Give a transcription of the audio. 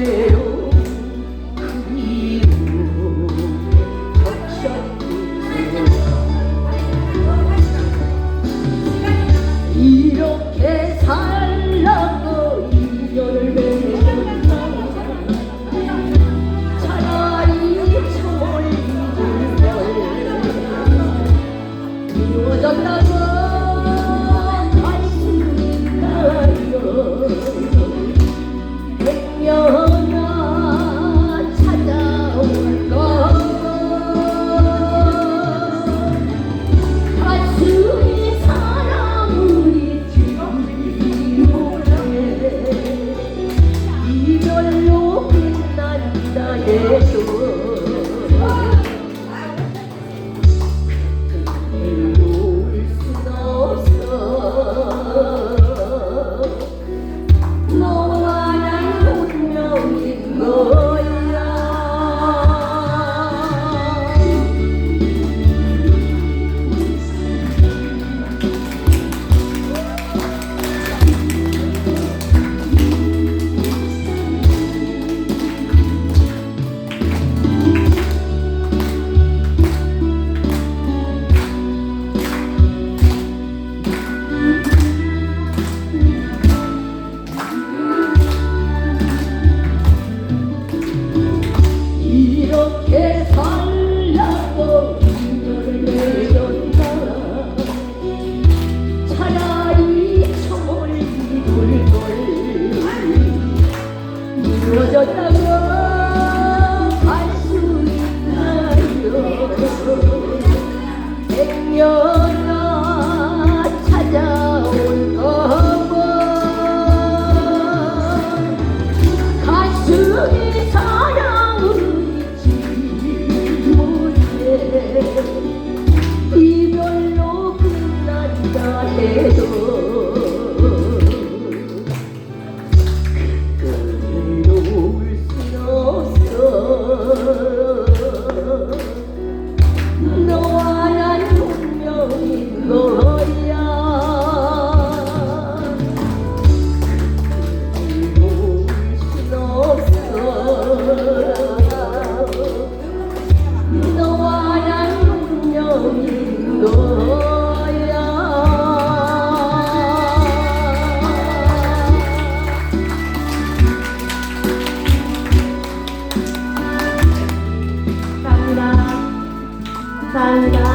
away. 함께 살라고 내던가 차라리 손을 돌돌 무너졌다고 알수 있나요? 백년 가슴이 사 find out.